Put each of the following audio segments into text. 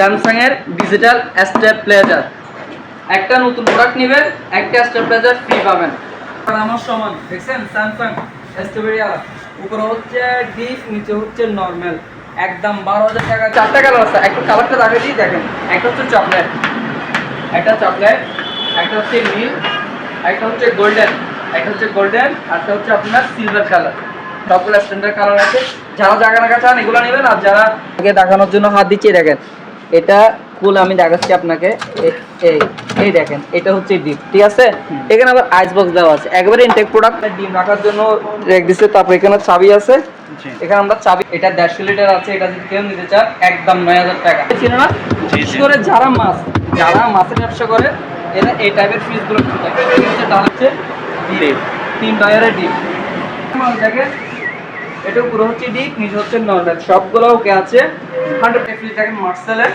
Samsung এর digital stabiliser একটা নতুন প্রোডাক্ট নেবেন একটা স্টেপলাইজার ফ্রি পাবেন। আমার সমান দেখছেন? স্যামসাং স্টেপলাইজার উপরে হচ্ছে ডিপ নিচে হচ্ছে নর্মাল একদম বারো হাজার টাকা চারটা কালার আছে একটা কালারটা দেখাই দিই দেখেন। একটা হচ্ছে চকলেট একটা চকলেট একটা হচ্ছে নীল একটা হচ্ছে গোল্ডেন একটা হচ্ছে গোল্ডেন আরটা হচ্ছে আপনার সিলভার কালার সবগুলো স্ট্যান্ডার্ড কালার আছে। যারা জায়গা রাখা চান এগুলো নেবেন। আর যারা আগে দেখানোর জন্য হাত দিচ্ছি দেখেন। এটা ফুল আমি দেখাচ্ছি আপনাকে। এই এই দেখেন এটা হচ্ছে ডিপ ঠিক আছে? এখানে আবার আইস বক্স দেওয়া আছে। একবারে ইনটেক প্রোডাক্ট ডিম রাখার জন্য রেখ দিচ্ছে তারপর এখানে চাবি আছে। এখানে আমরা চাবি এটা দেড়শো লিটার আছে এটা যদি কেউ নিতে চান একদম নয় হাজার টাকা। ছিল না? বিশেষ করে যারা মাছ যারা মাছের ব্যবসা করে এরা এই টাইপের ফ্রিজগুলো কিনতে হচ্ছে ডাল হচ্ছে ডিপ তিন টায়ারের ডিপ দেখেন এটা পুরো হচ্ছে ডিপ নিচে হচ্ছে নর্মাল সবগুলো ওকে আছে? হান্ড্রেড ফ্রিজ দেখেন মার্সেলের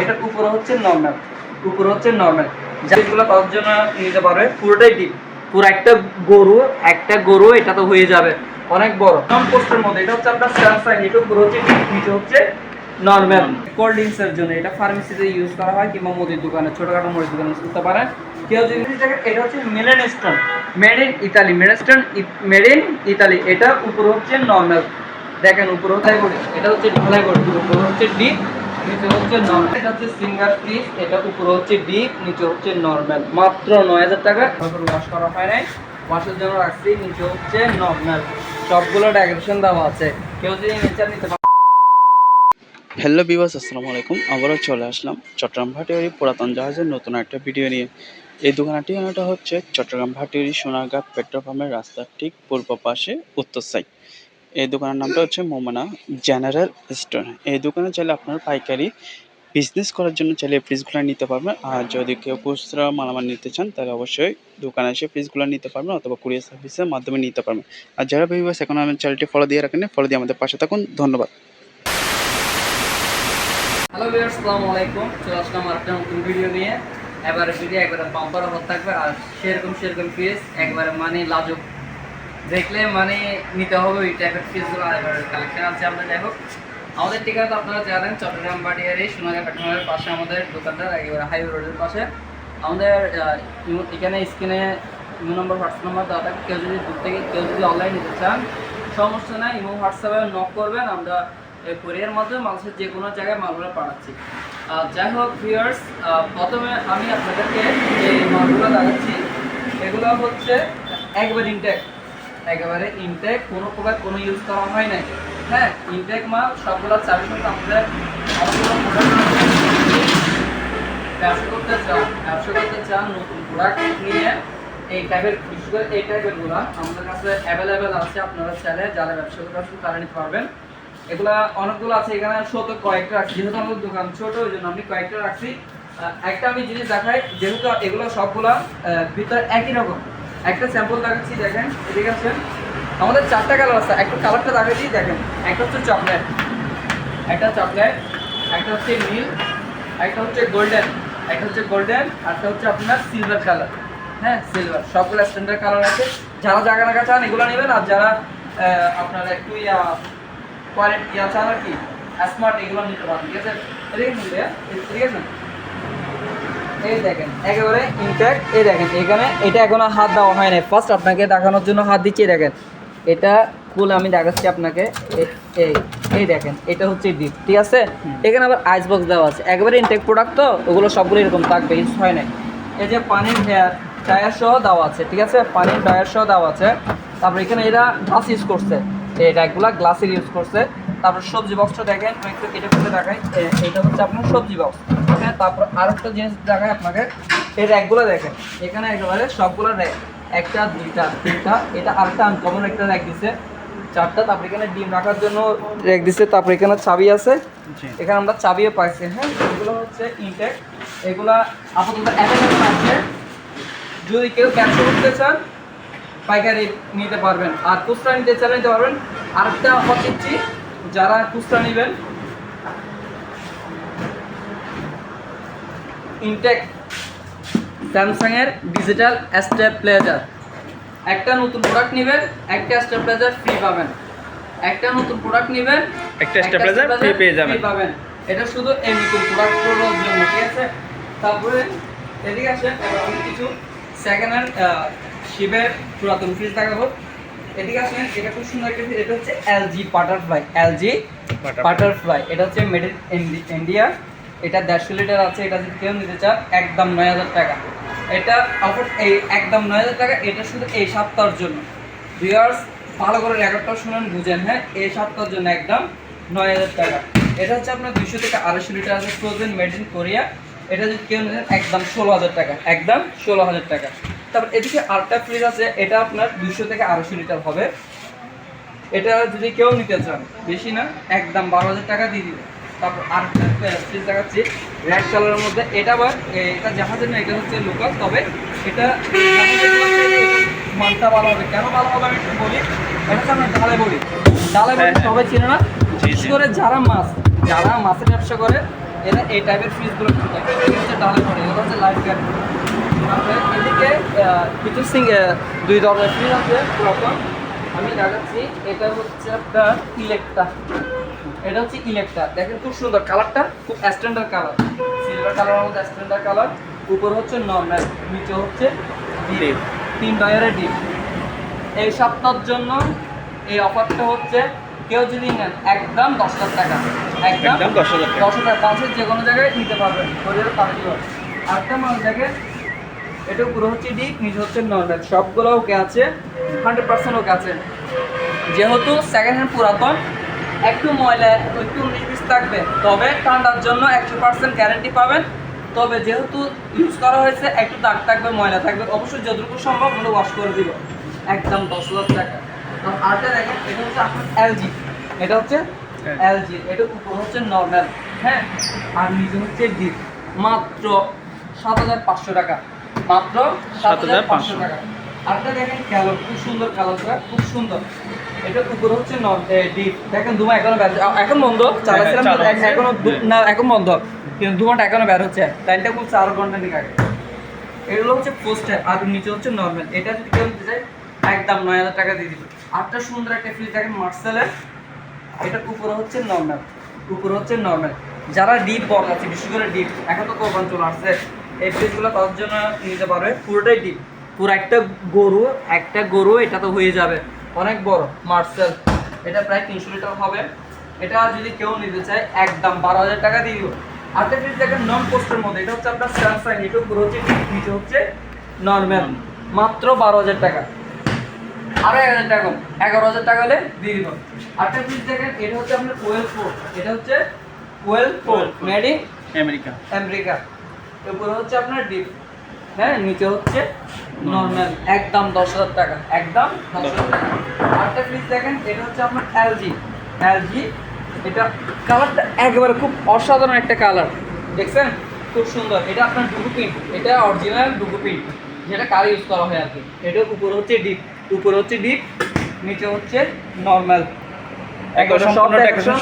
এটা উপরে হচ্ছে নর্মাল উপরে হচ্ছে নর্মাল যেগুলো জন্য নিতে পারবে, পুরোটাই ডিপ পুরো একটা গরু একটা গরু, এটা তো হয়ে যাবে। অনেক বড়। নন পোস্টের মধ্যে, এটা হচ্ছে আপনার স্যামসাং এটা উপরে হচ্ছে ডিপ নিচে হচ্ছে নর্মাল কোল্ড ড্রিঙ্কস এর জন্য এটা ফার্মেসিতে ইউজ করা হয় কিংবা মুদির দোকানে, ছোটখাটো মুদির দোকানে করতে পারেন। কেউ যদি এটা হচ্ছে মিলেন stone made in Italy made stone made in Italy এটা উপরে হচ্ছে নর্মাল দেখেন, উপরে ঢালাই এটা হচ্ছে ঢালাই করে। উপরে হচ্ছে ডিপ নিচে হচ্ছে নর্মাল এটা হচ্ছে সিঙ্গার পিস এটা উপরে হচ্ছে ডিপ নিচে হচ্ছে নর্মাল মাত্র নয় হাজার টাকা। ওয়াশ করা হয় নাই। ওয়াশের জন্য রাখছি, নিচে হচ্ছে নর্মাল সবগুলো ডেকোরেশন দেওয়া আছে। কেউ যদি নিচে নিতে পারে হ্যালো বিবাস আসসালামু আলাইকুম। আবারও চলে আসলাম। চট্টগ্রাম ভাটিয়ারি পুরাতন জাহাজের নতুন একটা ভিডিও নিয়ে। এই দোকানটি ঠিকানাটা হচ্ছে চট্টগ্রাম ভাটিয়ারি সোনারগাঁ পেট্রোল পাম্পের রাস্তার ঠিক পূর্ব পাশে উত্তর সাইড এই দোকানের নামটা হচ্ছে মোমনা জেনারেল স্টোর। এই দোকানে চাইলে আপনার পাইকারি বিজনেস করার জন্য চাইলে ফ্রিজগুলো নিতে পারবেন। আর যদি কেউ খুচরা মালামাল নিতে চান, তাহলে অবশ্যই দোকানে এসে ফ্রিজগুলো নিতে পারবেন অথবা কুরিয়ার সার্ভিসের মাধ্যমে নিতে পারবেন। আর যারা বিবাস এখন আমার চ্যানেলটি ফলো দিয়ে রাখেন ফলো দিয়ে আমাদের পাশে থাকুন। ধন্যবাদ। হ্যালো ভিউয়ার্স আসসালামু আলাইকুম। চলে আসলাম আরেকটা নতুন ভিডিও নিয়ে। এবারে ফিরে একবারে বাম্পার অফার থাকবে, আর সেরকম সেরকম ফিস একবারে মানে লাজুক। দেখলে মানে নিতে হবে, ওই টাইপের ফিসগুলো আর এবারে কালেকশন আছে। আমরা যাই হোক, আমাদের ঠিকানা আপনারা জানেন, চট্টগ্রাম বাড়িয়ারি, সোনাগা পেট্রোলের পাশে আমাদের দোকানটা, একেবারে হাইওয়ে রোডের পাশে। আমাদের এখানে স্ক্রিনে ইমো নম্বর হোয়াটসঅ্যাপ নাম্বার দেওয়া থাকে। কেউ যদি দূর থেকে, কেউ যদি অনলাইন নিতে চান, সমস্যা নাই। ইমো হোয়াটসঅ্যাপে নক করবেন, আমরা কোরিয়ার মাধ্যমে মানুষের যে কোনো জায়গায় মালগুলো পাঠাচ্ছি। যাই হোক ভিউয়ার্স প্রথমে আমি আপনাদেরকে যে মালগুলো দেখাচ্ছি এগুলো হচ্ছে একবার ইনটেক একেবারে ইনটেক কোনো প্রকার কোনো ইউজ করা হয় নাই। হ্যাঁ ইনটেক মাল সবগুলো চাবি কিন্তু আমাদের ব্যবসা করতে চান, ব্যবসা করতে চান, নতুন প্রোডাক্ট নিয়ে এই টাইপের বিশেষ করে এই টাইপেরগুলা আমাদের কাছে অ্যাভেলেবেল আছে। আপনারা চাইলে যারা ব্যবসা করতে আসবেন, তারা নিতে পারবেন। এগুলা অনেকগুলো আছে, এখানে শত কয়েকটা রাখছি, যেহেতু আমাদের দোকান ছোট, ওই জন্য আমি কয়েকটা রাখছি। একটা আমি জিনিস দেখাই, যেহেতু এগুলো সবগুলা ভিতরে একই রকম। একটা স্যাম্পল দেখাচ্ছি, দেখেন, এদিকে আছেন আমাদের চারটা কালার আছে, একটা কালারটা দেখাচ্ছি দেখেন। একটা হচ্ছে চকলেট একটা চকলেট একটা হচ্ছে নীল, একটা হচ্ছে গোল্ডেন একটা হচ্ছে গোল্ডেন আরটা হচ্ছে আপনার সিলভার কালার হ্যাঁ সিলভার সবগুলো স্ট্যান্ডার্ড কালার আছে। যারা জায়গা রাখা চান, এগুলো নেবেন, আর যারা আপনার একটু কোয়ালিটি চান আর কি? স্মার্ট এগুলো নিতে পারেন ঠিক আছে? ঠিক আছে? এই দেখেন একেবারে ইনট্যাক্ট এই দেখেন এখানে এটা এখনও হাত দেওয়া হয় ফার্স্ট আপনাকে দেখানোর জন্য হাত দিচ্ছি দেখেন। এটা ফুল আমি দেখাচ্ছি আপনাকে এই এই দেখেন এটা হচ্ছে ডিপ ঠিক আছে? এখানে আবার আইস বক্স দেওয়া আছে। একেবারে ইনটেক প্রোডাক্ট তো ওগুলো সবগুলো এরকম থাকবে ইউজ হয় নাই। এই যে পানির টায়ার সহ দেওয়া আছে ঠিক আছে? পানির টায়ার সহ দেওয়া আছে। তারপর এখানে এরা গ্লাস ইউজ করছে। এই র্যাকগুলা গ্লাসের ইউজ করছে। তারপর সবজি বক্সটা দেখেন আমি একটু এটা করে দেখাই। এটা হচ্ছে আপনার সবজি বক্স হ্যাঁ তারপর আরেকটা জিনিস দেখাই আপনাকে। এই র্যাকগুলো দেখেন এখানে একেবারে সবগুলো র্যাক একটা দুইটা তিনটা এটা আরেকটা আনকমন একটা র্যাক দিছে। চারটা তারপর এখানে ডিম রাখার জন্য র্যাক দিছে তারপর এখানে চাবি আছে। এখানে আমরা চাবিও পাইছি হ্যাঁ এগুলো হচ্ছে ইনটেক এগুলা আপাতত অ্যাভেলেবল আছে। যদি কেউ ব্যবসা করতে চান পাইকারি নিতে পারবেন। আর খুচরা নিতে চাইলে নিতে পারবেন। আরেকটা অফার দিচ্ছি যারা খুচরা নেবেন ইনটেক স্যামসাং এর ডিজিটাল স্টেপলাইজার একটা নতুন প্রোডাক্ট নেবেন একটা স্টেপলাইজার ফ্রি পাবেন। একটা নতুন প্রোডাক্ট নেবেন একটা stabilizer free পেয়ে যাবেন। পাবেন। এটা শুধু এমনি প্রোডাক্ট করার জন্য ঠিক আছে? তারপরে এদিকে আসেন আমি কিছু সেকেন্ড হ্যান্ড শিবের পুরাতন ফ্রিজ দেখাবো এদিকে আসেন এটা খুব সুন্দর একটা ফ্রিজ এটা হচ্ছে এলজি বাটারফ্লাই এলজি বাটারফ্লাই এটা হচ্ছে মেড ইন ইন্ডিয়া এটা দেড়শো লিটার আছে এটা যদি কেউ নিতে চান একদম নয় হাজার টাকা। এটা অফার এই একদম নয় হাজার টাকা এটা শুধু এই সপ্তাহের জন্য। ভিউয়ার্স ভালো করে রেকর্ডটা শুনেন বুঝেন হ্যাঁ এই সপ্তাহের জন্য একদম নয় হাজার টাকা। এটা হচ্ছে আপনার দুশো থেকে আড়াইশো লিটার আছে ফ্রোজেন মেড ইন কোরিয়া এটা যদি কেউ নেন একদম ষোলো হাজার টাকা একদম ষোলো হাজার টাকা। তারপর এদিকে আরেকটা ফ্রিজ আছে এটা আপনার দুশো থেকে আড়াইশো লিটার হবে। এটা যদি কেউ নিতে চান বেশি না একদম বারো হাজার টাকা দিয়ে দিবে। তারপর আর ফ্রিজ দেখাচ্ছি রেড কালারের মধ্যে। এটা আবার এটা জাহাজের না এটা হচ্ছে লোকাল তবে এটা মানটা ভালো হবে। কেন ভালো হবে আমি একটু বলি? এটা হচ্ছে আমরা ডালে বলি। ডালে বলি হ্যাঁ, হ্যাঁ। সবাই চিনে না? বিশেষ করে যারা মাছ যারা মাছের ব্যবসা করে এরা এই টাইপের ফ্রিজগুলো কিনে এটা হচ্ছে ডালে পড়ে এটা হচ্ছে লাইফ তারপরে এদিকে কিছু সিং দুই ধরনের ফ্রিজ আছে পুরাতন আমি দেখাচ্ছি এটা হচ্ছে আপনার ইলেকট্রা। এটা হচ্ছে ইলেকট্রা। দেখেন খুব সুন্দর কালারটা খুব স্ট্যান্ডার্ড কালার। সিলভার কালারের মধ্যে স্ট্যান্ডার্ড কালার। উপর হচ্ছে নর্মাল নিচে হচ্ছে ডিপ তিন ডয়ারের ডিপ এই সপ্তাহের জন্য এই অফারটা হচ্ছে কেউ যদি নেন একদম দশ হাজার টাকা। একদম দশ হাজার দশ হাজার পাঁচের যে কোনো জায়গায় নিতে পারবেন। কোরিয়ার পাঠিয়ে আরেকটা মাল দেখেন এটা পুরো হচ্ছে ডিপ নিচে হচ্ছে নর্মাল সবগুলো ওকে আছে হান্ড্রেড পার্সেন্ট ওকে আছে। যেহেতু সেকেন্ড হ্যান্ড পুরাতন একটু ময়লা একটু উনিশ থাকবে তবে ঠান্ডার জন্য একশো পার্সেন্ট গ্যারেন্টি পাবেন। তবে যেহেতু ইউজ করা হয়েছে একটু দাগ থাকবে ময়লা থাকবে অবশ্যই যতটুকু সম্ভব হলে ওয়াশ করে দিব একদম দশ হাজার টাকা। তো আরেকটা দেখেন এটা হচ্ছে আপনার এলজি এটা হচ্ছে হ্যাঁ। এলজি এটা উপর হচ্ছে নর্মাল হ্যাঁ? আর নিচে হচ্ছে ডিপ। মাত্র সাত হাজার পাঁচশো টাকা। মাত্র সাত হাজার পাঁচশো টাকা। আরেকটা দেখেন কালো খুব সুন্দর খুব সুন্দর। এটা উপর হচ্ছে ডিপ। দেখেন দুমা এখনও এখন বন্ধ চালাচ্ছিলাম চালু তো এক- আছে। এখনও। না এখন বন্ধ। কিন্তু দুমাটা এখনও বের হচ্ছে। টাইমটা খুব চার ঘণ্টা দিকে আগে। এগুলো হচ্ছে পোস্টার আর নিচে হচ্ছে নর্মাল এটা যদি কেউ নিতে চায় একদম নয় হাজার টাকা দিয়ে দিবে। আরেকটা সুন্দর একটা ফ্রিজ দেখেন মার্সেলের। এটা উপরে হচ্ছে নর্মাল উপরে হচ্ছে নর্মাল যারা ডিপ বল আছে বিশেষ করে ডিপ এখন তো কোরবান চলে আসছে। এই তাদের জন্য নিতে পারবে। পুরোটাই ডিপ পুরো একটা গরু একটা গরু এটা তো হয়ে যাবে। অনেক বড় মার্সেল এটা প্রায় তিনশো লিটার হবে। এটা যদি কেউ নিতে চায় একদম বারো হাজার টাকা দিয়ে দিব। আরেকটা ফ্রিজ দেখেন নন পোস্টের মধ্যে। এটা হচ্ছে আপনার স্যামসাং এটা উপরে হচ্ছে নিচে হচ্ছে নর্মাল মাত্র বারো হাজার টাকা। আরও এক হাজার টাকা এগারো হাজার টাকা হলে দিয়ে দিব। আরেকটা ফ্রিজ দেখেন এটা হচ্ছে আপনার ওয়েল ফোর এটা হচ্ছে ওয়েল ফোর। মেড ইন আমেরিকা আমেরিকা উপরে হচ্ছে আপনার ডিপ হ্যাঁ নিচে হচ্ছে নর্মাল একদম দশ হাজার টাকা একদম দশ হাজার টাকা। আরেকটা ফ্রিজ দেখেন এটা হচ্ছে আপনার এলজি এলজি এটা কালারটা একেবারে খুব অসাধারণ একটা কালার দেখছেন? খুব সুন্দর। এটা আপনার ডুগু প্রিন্ট এটা অরিজিনাল ডুগু প্রিন্ট যেটা কার ইউজ করা হয় আর কি। এটা উপরে হচ্ছে ডিপ উপরে হচ্ছে ডিপ নিচে হচ্ছে নর্মাল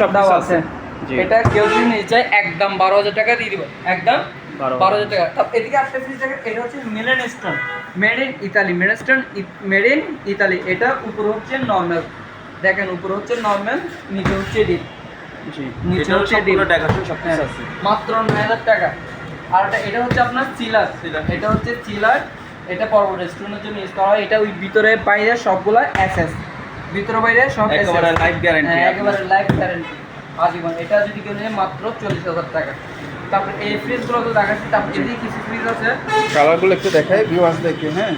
সব আছে। এটা কেউ যদি নিতে চায় একদম বারো হাজার টাকা দিয়ে দিব। একদম 12,000 বারো হাজার টাকা। এদিকে একটা ফ্রিজ দেখেন এটা হচ্ছে Milan stone. Made in Italy Milan stone made in Italy. এটা উপরে হচ্ছে নর্মাল। দেখেন উপরে হচ্ছে নর্মাল নিচে হচ্ছে ডিপ। জি নিচে হচ্ছে ডিপ। আছে। মাত্র নয় হাজার টাকা। আর এটা এটা হচ্ছে আপনার চিলার। এটা হচ্ছে চিলার। এটা পর্ব রেস্টুরেন্টের জন্য ইউজ করা হয়। এটা ওই ভিতরে বাইরে সবগুলো এসএস ভিতরে বাইরে সব একেবারে লাইফ গ্যারান্টি হ্যাঁ, একেবারে লাইফ গ্যারান্টি আজীবন। এটা যদি কেউ নেয় মাত্র চল্লিশ হাজার টাকা। তারপরে এই ফ্রিজগুলো তো দেখাচ্ছি তারপরে এদিকে কিছু ফ্রিজ আছে। কালারগুলো একটু দেখাই ভিউয়ার্স দেখে হ্যাঁ।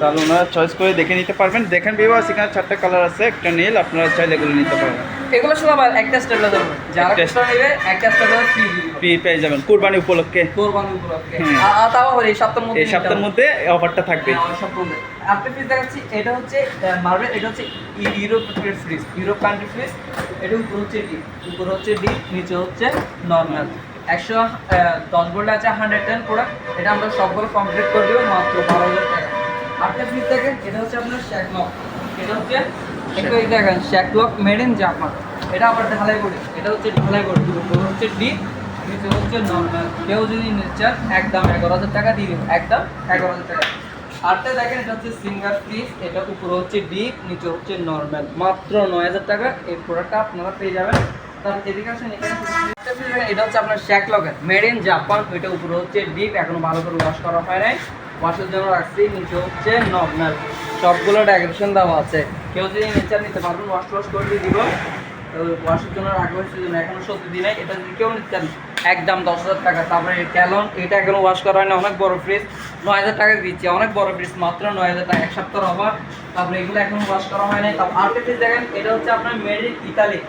তাহলে ওনারা চয়েস করে দেখে নিতে পারবেন। দেখেন ভিউয়ার্স এখানে চারটা কালার আছে একটা নীল আপনারা চাইলে এগুলো নিতে পারবেন এগুলো শুধু আবার একটা স্টেবলাইজার যারা একটা নেবে একটা স্টেবলাইজার ফ্রি ফ্রি পেয়ে যাবেন কুরবানি উপলক্ষে। কোরবানি উপলক্ষে। হুম। আ- আ- তাও আবার এই সপ্তাহের মধ্যে এই সপ্তাহের মধ্যে অফারটা থাকবে। আপনি ফ্রিজ দেখাচ্ছি এটা হচ্ছে মার্বেল এটা হচ্ছে Europe fridge Europe country fridge এটা উপর হচ্ছে ডিপ উপর হচ্ছে ডিপ নিচে হচ্ছে নর্মাল একশো দশ ভোল্ট আছে হান্ড্রেড টেন প্রোডাক্ট এটা আমরা সবগুলো কমপ্লিট করে দেবো মাত্র বারো হাজার টাকা। আরেকটা ফ্রিজ দেখেন এটা হচ্ছে আপনার শ্যাকলক এটা হচ্ছে একটু এই দেখেন শ্যাকলক মেড ইন জাপান এটা আবার ঢালাই করি এটা হচ্ছে ঢালাই করি। উপর হচ্ছে ডিপ নিচে হচ্ছে নর্মাল কেউ যদি নিতে চান একদম এগারো হাজার টাকা দিয়ে দেবো। একদম এগারো হাজার টাকা। আরটা দেখেন এটা হচ্ছে সিঙ্গার ফ্রিজ এটা উপরে হচ্ছে ডিপ নিচে হচ্ছে নর্মাল মাত্র নয় হাজার টাকা এই প্রোডাক্টটা আপনারা পেয়ে যাবেন। এটা হচ্ছে আপনার শ্যাক লকের মেড জাপান এটা উপরে হচ্ছে ডিপ এখনও ভালো করে ওয়াশ করা হয় নাই। ওয়াশের জন্য রাখছি, নিচে হচ্ছে নর্মাল সবগুলো ডেকোরেশন দেওয়া আছে। কেউ যদি নিচে নিতে পারবেন ওয়াশ ওয়াশ করে দিয়ে দিব। ওয়াশের জন্য রাখব সেজন্য এখনও সত্যি দিনে এটা যদি কেউ নিতে চান, একদম দশ হাজার টাকা। তারপরে ক্যালন এটা এখনও ওয়াশ করা হয় না অনেক বড় ফ্রিজ নয় হাজার টাকা দিচ্ছে। অনেক বড় ফ্রিজ মাত্র নয় হাজার টাকা। এক সপ্তাহ অফার তারপরে এগুলো এখনও ওয়াশ করা হয় নাই। তারপর আরেকটা ফ্রিজ দেখেন, এটা হচ্ছে আপনার মেড ইন ইতালি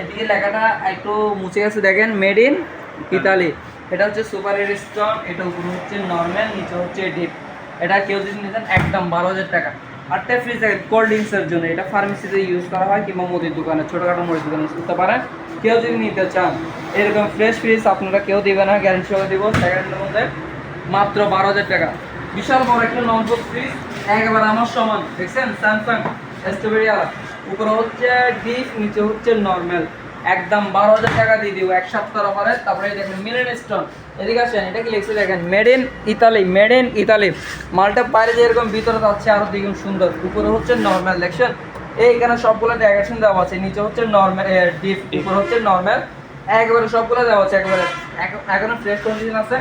এদিকে লেখাটা একটু মুছে গেছে দেখেন মেড ইন ইতালি এটা হচ্ছে সুপার স্টোন এটা উপরে হচ্ছে নর্মাল নিচে হচ্ছে ডিপ এটা কেউ যদি নিতেন একদম বারো হাজার টাকা। আটটা ফ্রিজ দেখেন কোল্ড ড্রিঙ্কসের জন্য। এটা ফার্মেসিতে ইউজ করা হয় কিংবা মুদির দোকানে, ছোটোখাটো মুদির দোকানে করতে পারেন। কেউ যদি নিতে চান, এরকম ফ্রেশ ফ্রিজ আপনারা কেউ দিবে না গ্যারেন্টি সহ দিব। সেকেন্ডের মধ্যে মাত্র বারো হাজার টাকা। বিশাল বড় একটা ননবুক ফ্রিজ একেবারে আমার সমান, দেখছেন? স্যামসাং স্ট্রবেরি আলা উপরে হচ্ছে ডিপ নিচে হচ্ছে নর্মাল একদম বারো হাজার টাকা দিয়ে দিব এক সপ্তাহ অফারে তারপরে এই দেখেন মিলেন স্টোন এদিকে আসেন এটা কি লিখছে দেখেন? Made in Italy made in Italy মালটা বাইরে যেরকম ভিতরে যাচ্ছে আরও দ্বিগুণ সুন্দর। উপরে হচ্ছে নর্মাল দেখছেন? এইখানে সবগুলো ডেকোরেশন দেওয়া আছে নিচে হচ্ছে নর্মাল ডিপ উপরে হচ্ছে নর্মাল একবারে সবগুলো দেওয়া আছে একবারে। এখন- ফ্রেশ কন্ডিশন আছে।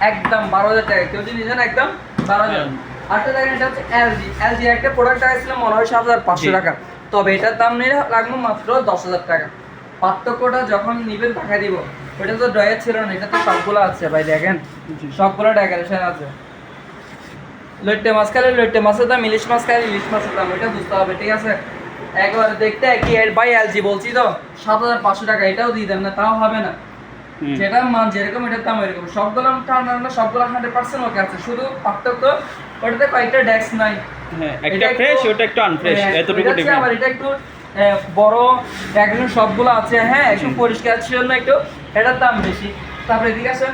একদম বারো হাজার টাকা। কেউ যদি নিতেন একদম বারো হাজার। আরেকটা দেখেন এটা হচ্ছে এলজি এলজি একটা প্রোডাক্ট আসছিল মনে হয় সাত হাজার পাঁচশো। টাকা। তবে এটার দাম নিয়ে লাগবে মাত্র দশ হাজার টাকা। পার্থক্যটা যখন নিবেন দেখা দিব। ওটা তো ড্রয়ার ছিল না এটা তো সবগুলো আছে ভাই দেখেন। সবগুলো ডেকোরেশন আছে। লইট্টে মাছ খালে লইট্টে মাছের দাম ইলিশ মাছ খালে ইলিশ মাছের দাম এটা বুঝতে হবে ঠিক আছে? একবার দেখতে কি এর ভাই এলজি বলছি তো সাত হাজার পাঁচশো টাকা এটাও দিয়ে দেন না তাও হবে না। যেটা মান যেরকম এটার দাম এরকম সবগুলো ঠান্ডা ঠান্ডা সবগুলো হান্ড্রেড পার্সেন্ট ওকে আছে শুধু পার্থক্য ওটাতে কয়েকটা ডেস্ক নাই। হ্যাঁ একটা ফ্রেশ ওটা একটু আনফ্রেশ হ্যাঁ, এতটুকু ডিফারেন্স আবার এটা একটু বড় ডেকোরেশন সবগুলো আছে হ্যাঁ একটু পরিষ্কার ছিল না একটু এটার দাম বেশি। তারপরে এদিকে আছে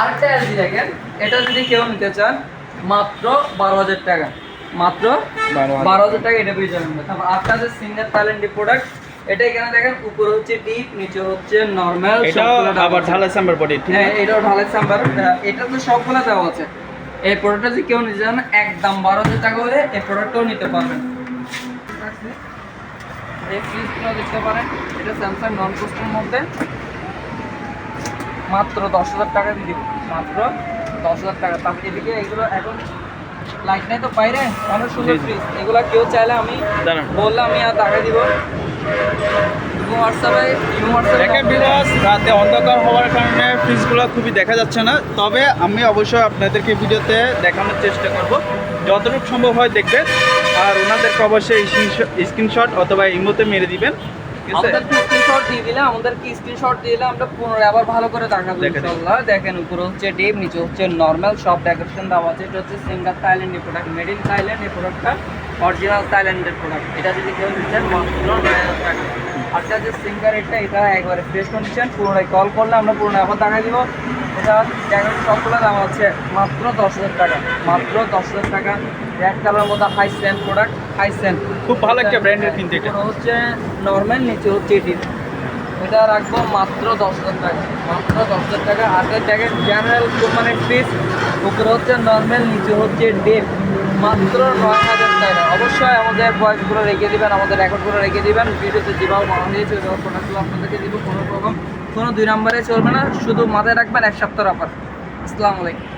আরেকটা এলজি দেখেন এটা যদি কেউ নিতে চান মাত্র বারো হাজার টাকা। মাত্র বারো হাজার। টাকা এটা পেয়ে যাবেন। তারপর আছে সিঙ্গার ট্যালেন্টি প্রোডাক্ট এটা এখানে দেখেন উপরে হচ্ছে ডিপ নিচে হচ্ছে নর্মাল আবার ঢালাই সাম্বার বডি হ্যাঁ এটাও ঢালাই সাম্বার এটা তো সবগুলো দেওয়া আছে। এই প্রোডাক্টটা যদি কেউ নিতে চান একদম বারো হাজার টাকা হলে এই প্রোডাক্টটাও নিতে পারবেন। এই ফ্রিজগুলো দেখতে পারেন এটা স্যামসাং নন পোস্টের মধ্যে। মাত্র দশ হাজার টাকা দিয়ে দিব। মাত্র দশ হাজার টাকা। তারপর এদিকে এগুলো এখন লাইট নাই তো বাইরে অনেক সুন্দর। ফ্রিজ এগুলো কেউ চাইলে আমি বললে আমি আর টাকা দিব। হোয়াটসঅ্যাপে দেখেন হোয়াটসঅ্যাপে রাতে অন্ধকার হওয়ার কারণে ফ্রিজগুলো খুবই দেখা যাচ্ছে না। তবে আমি অবশ্যই আপনাদেরকে ভিডিওতে দেখানোর চেষ্টা করব। যতটুকু সম্ভব হয় দেখবেন। আর ওনাদেরকে অবশ্যই স্ক্রিনশট অথবা ইমোতে মেরে দিবেন। আমাদেরকে স্ক্রিনশট দিয়ে দিলে আমাদেরকে স্ক্রিনশট দিলে আমরা পুনরায় আবার ভালো করে দেখাবো ইনশাআল্লাহ। দেখেন উপরে হচ্ছে ডিপ নিচে হচ্ছে নর্মাল সব ডেকোরেশন দেওয়া আছে। এটা হচ্ছে সিঙ্গার থাইল্যান্ডের প্রোডাক্ট মেড ইন থাইল্যান্ড এই প্রোডাক্টটা অরিজিনাল থাইল্যান্ডের প্রোডাক্ট এটা যদি কেউ নিচ্ছেন মাত্র নয় হাজার টাকা। এটা যে সিঙ্গার এটা এটা একবারে ফ্রেশ কন্ডিশন পুনরায় কল করলে আমরা পুনরায় আবার দেখা দিব। এটা ডেকোরেশন সবগুলো দাম আছে মাত্র দশ হাজার টাকা মাত্র দশ হাজার টাকা। রেড কালার মধ্যে high scent product high scent খুব ভালো একটা ব্র্যান্ডের কিন্তু এটা। হচ্ছে নর্মাল নিচে হচ্ছে ডিপ এটা রাখব মাত্র দশ হাজার টাকা মাত্র দশ হাজার টাকা। আগের প্যাকেট জেনারেল কোম্পানির ফিস উপরে হচ্ছে নর্মাল নিচে হচ্ছে ডিপ মাত্র নয় হাজার টাকা। অবশ্যই আমাদের বয়সগুলো রেখে দেবেন, আমাদের রেকর্ডগুলো রেখে দেবেন। ভিডিওতে যেভাবে মানা দিয়েছে ওইভাবে প্রোডাক্টগুলো আপনাদেরকে দিব, কোনো রকম কোনো দুই নম্বরে চলবে না, শুধু মাথায় রাখবেন, এক সপ্তাহ অফার আসসালামু আলাইকুম।